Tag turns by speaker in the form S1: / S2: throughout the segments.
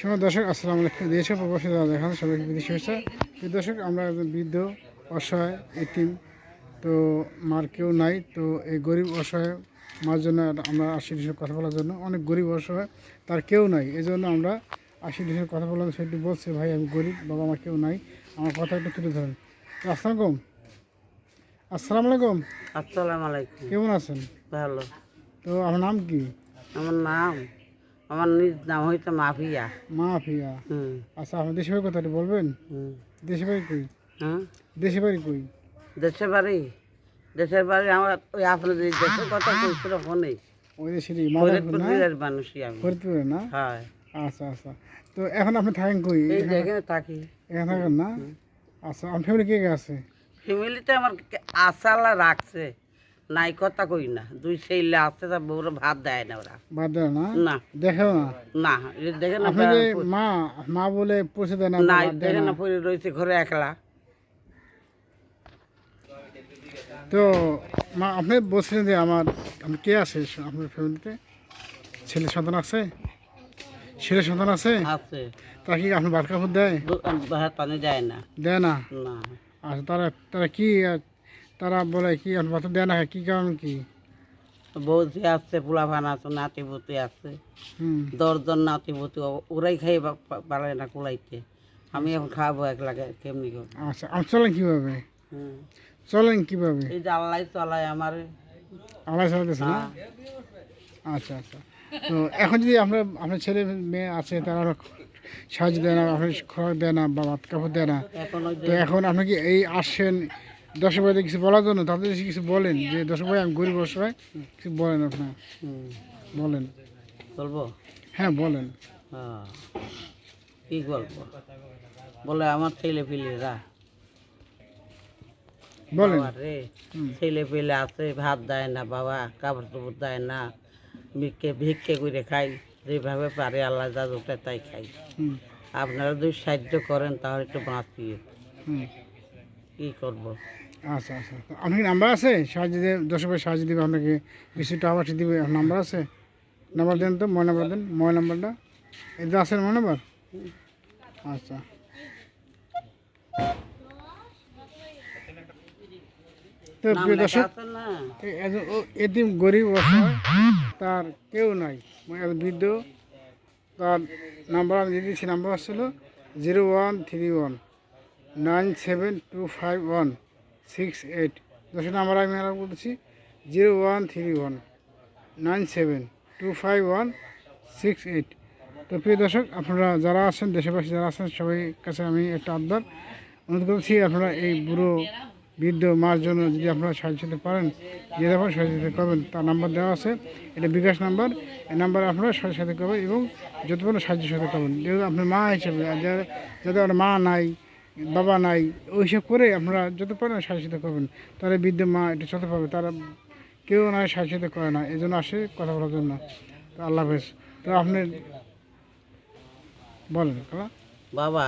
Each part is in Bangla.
S1: সময় দর্শক আসসালামু আলাইকুম। দেশে প্রবাসী দাদা দেখান সবাইকে বিদেশি প্রিয় দর্শক আমরা একজন বৃদ্ধ অসহায় এতিম তো মার কেউ নাই তো এই গরিব অসহায় মার জন্য আমরা আশি দিনের কথা বলার জন্য অনেক গরিব অসহায় তার কেউ নাই। এই জন্য আমরা আশি দিনের কথা বললাম সেটি বলছে ভাই আমি গরিব বাবা আমার কেউ নাই আমার কথা একটু তুলে ধরেন। তো আসসালাম আসসালামু আলাইকুম।
S2: আসসালামু আলাইকুম।
S1: কেমন আছেন?
S2: ভালো।
S1: তো আমার নাম কি?
S2: আমার নাম আমার নিজ নাম হইতো মাফিয়া।
S1: মাফিয়া?
S2: হুম।
S1: আচ্ছা আপনার দেশের বাড়ি কোথায়? বলবেন?
S2: হুম।
S1: দেশের বাড়ি কই?
S2: হ্যাঁ?
S1: দেশের বাড়ি কই?
S2: দেশের বাড়ি? দেশের বাড়ি আমার ওই আপনাদের দেশের কথা কইছিল ফোনে।
S1: ওই দেশেরই না?
S2: ফরিদপুরের মানুষই আমি।
S1: ফরিদপুরে না?
S2: হ্যাঁ।
S1: আচ্ছা আচ্ছা। তো এখন আপনি থাকেন কই?
S2: এই যেখানে থাকি।
S1: এখানে থাকেন না? আচ্ছা আমার ফ্যামিলি কে কে আছে?
S2: ফ্যামিলিতে আমার আশালা রাখছে। নাই কথা কই না। দুই ছেলে আছে তা বউরা ভাত দেয় না ওরা।
S1: বাদ দেয় না?
S2: না।
S1: দেখেও না?
S2: না দেখে না
S1: মা মা বলে পৌঁছে দেয় না
S2: না দেখে
S1: না?
S2: পড়ে রয়েছে ঘরে একলা।
S1: তো মা আপনি বলছিলেন যে আমার আপনি কে আছে আপনার ফ্যামিলিতে? ছেলে সন্তান আছে? ছেলে সন্তান আছে?
S2: আছে।
S1: তারা কি আপনি ভাত কাপড় দেয়?
S2: ভাত পানি দেয় না।
S1: দেয় না?
S2: না।
S1: আচ্ছা তারা তারা কি তারা বলে কি আপনি দেয় না কি কারণ কি?
S2: বৌদি আসছে পোলাভান আছে নাতিপুতি আছে। দশজন নাতিপুতি ও- ওরাই খাই পারে না কুলাইতে। আমি এখন খাব এক লাগে কেমনি
S1: আচ্ছা আপনি চলেন কীভাবে। চলেন কীভাবে?
S2: এই যে আল্লাহ চলায় আমার।
S1: আড়াই চালাতেছে না? আচ্ছা আচ্ছা। তো এখন যদি আপনার আপনার ছেলে মেয়ে আছে তারা সাহায্য দেয় না আপনার খরচ দেয় না বা ভাত কাপড় দেয় না
S2: এখন
S1: তো এখন আপনি কি এই আসছেন দশ ভাইতে কিছু বলার জন্য তাদের কিছু বলেন যে দশ ভাই আমি গরিব অসহায় কিছু বলেন আপনার। বলেন।
S2: বলব
S1: হ্যাঁ বলেন।
S2: হ্যাঁ। কি গল্প? বলে আমার ছেলে পিলেরা
S1: বলেন।
S2: রে ছেলে পেলে আছে ভাত দেয় না বাবা কাপড় চোপড় দেয় না ভিক্ষে ভিক্ষে করে খাই যেভাবে পারে আল্লাহ যা তাই খাই। আপনারা যদি সাহায্য করেন তাহলে একটু বাঁচিয়ে।
S1: হুম।
S2: কি করব?
S1: আচ্ছা আচ্ছা। আপনার কি নাম্বার আছে? সাহায্য দেবে দশ ভাই সাহায্য দেবে আপনাকে কিছু টাকা দিবে নাম্বার আছে? নাম্বার দেন তো ময় নাম্বার দেন ময় নাম্বারটা এটা আছে ময় নাম্বার আচ্ছা। তো প্রিয় দর্শক একজন ও গরিব অসহায় তার কেউ নাই। একজন বৃদ্ধ তার নাম্বার আমি দিয়ে দিচ্ছি নাম্বার আসছিল zero one three one nine seven two five one six eight. দশের নাম্বার আমি আর বলছি, zero one three one, nine seven two five one six eight. তো প্রিয় দর্শক, আপনারা যারা আছেন দেশবাসী যারা আছেন, সবাই কাছে আমি একটা আবদার অনুরোধ করছি, আপনারা এই বুড়ো বৃদ্ধ মার জন্য যদি আপনারা সাহায্য করতে পারেন, যে সাহায্য করবেন তার নাম্বার দেওয়া আছে। এটা বিকাশ নাম্বার। এই নাম্বারে আপনারা সাথে করবেন এবং যত পারেন সাহায্য সাথে করবেন যেহেতু আপনার মা হিসেবে যাদের আপনার মা নাই বাবা নাই, ওইসব করে আপনারা যত পারেন সাথে করবেন। তাহলে বৃদ্ধ মা একটু চলতে পাবে, তারা কেউ না সাথে করে না এই জন্য আসে কথা বলার জন্য। তো আল্লাহ হাফেজ। তো আপনি বলেন,
S2: বাবা।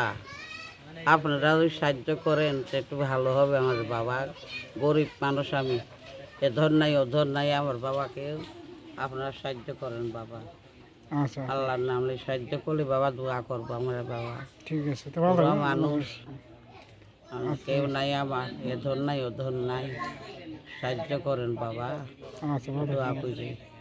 S2: আপনারা যদি সাহায্য করেন একটু ভালো হবে আমার বাবা। গরিব মানুষ আমি, এ ধর নাই, ও ধর নাই, আমার বাবাকে আপনারা সাহায্য করেন, বাবা।
S1: আচ্ছা।
S2: আল্লাহর নামে সাহায্য করলে বাবা দোয়া করব আমার বাবা।
S1: ঠিক আছে তো ভালো
S2: মানুষ। আমি কেউ নাই আমার এ ধর নাই ও ধর নাই। সাহায্য করেন বাবা।
S1: আচ্ছা
S2: দোয়া। করে।